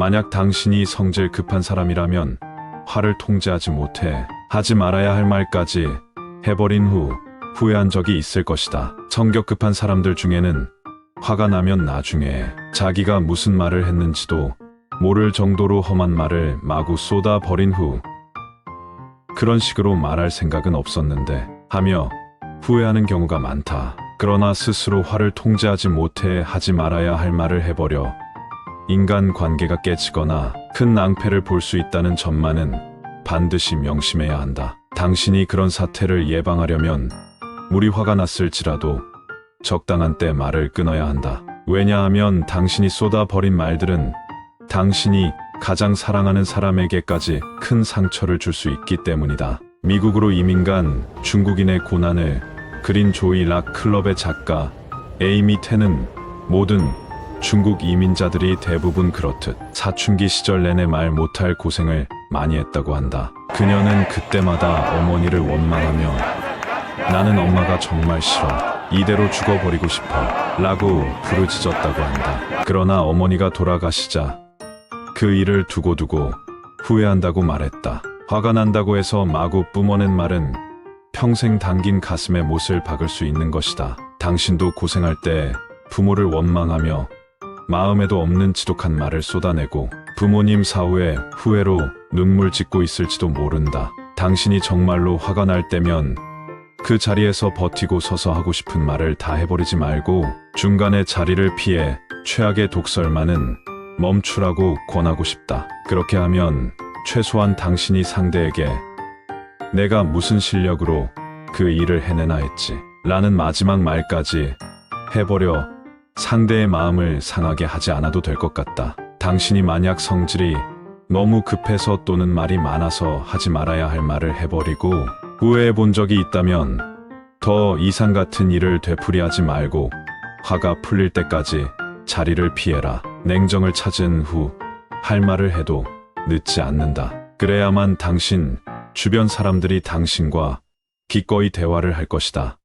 만약 당신이 성질 급한 사람이라면 화를 통제하지 못해 하지 말아야 할 말까지 해버린 후 후회한 적이 있을 것이다. 성격 급한 사람들 중에는 화가 나면 나중에 자기가 무슨 말을 했는지도 모를 정도로 험한 말을 마구 쏟아 버린 후 그런 식으로 말할 생각은 없었는데 하며 후회하는 경우가 많다. 그러나 스스로 화를 통제하지 못해 하지 말아야 할 말을 해버려 인간 관계가 깨지거나 큰 낭패를 볼 수 있다는 점만은 반드시 명심해야 한다. 당신이 그런 사태를 예방하려면 무리 화가 났을지라도 적당한 때 말을 끊어야 한다. 왜냐하면 당신이 쏟아버린 말들은 당신이 가장 사랑하는 사람에게까지 큰 상처를 줄 수 있기 때문이다. 미국으로 이민 간 중국인의 고난을 그린 조이 락 클럽의 작가 에이미 텐은 모든 중국 이민자들이 대부분 그렇듯 사춘기 시절 내내 말 못할 고생을 많이 했다고 한다. 그녀는 그때마다 어머니를 원망하며 나는 엄마가 정말 싫어. 이대로 죽어버리고 싶어. 라고 부르짖었다고 한다. 그러나 어머니가 돌아가시자 그 일을 두고두고 후회한다고 말했다. 화가 난다고 해서 마구 뿜어낸 말은 평생 담긴 가슴에 못을 박을 수 있는 것이다. 당신도 고생할 때 부모를 원망하며 마음에도 없는 지독한 말을 쏟아내고 부모님 사후에 후회로 눈물 짓고 있을지도 모른다. 당신이 정말로 화가 날 때면 그 자리에서 버티고 서서 하고 싶은 말을 다 해버리지 말고 중간에 자리를 피해 최악의 독설만은 멈추라고 권하고 싶다. 그렇게 하면 최소한 당신이 상대에게 내가 무슨 실력으로 그 일을 해내나 했지. 라는 마지막 말까지 해버려 상대의 마음을 상하게 하지 않아도 될 것 같다. 당신이 만약 성질이 너무 급해서 또는 말이 많아서 하지 말아야 할 말을 해버리고 후회해 본 적이 있다면 더 이상 같은 일을 되풀이하지 말고 화가 풀릴 때까지 자리를 피해라. 냉정을 찾은 후 할 말을 해도 늦지 않는다. 그래야만 당신 주변 사람들이 당신과 기꺼이 대화를 할 것이다.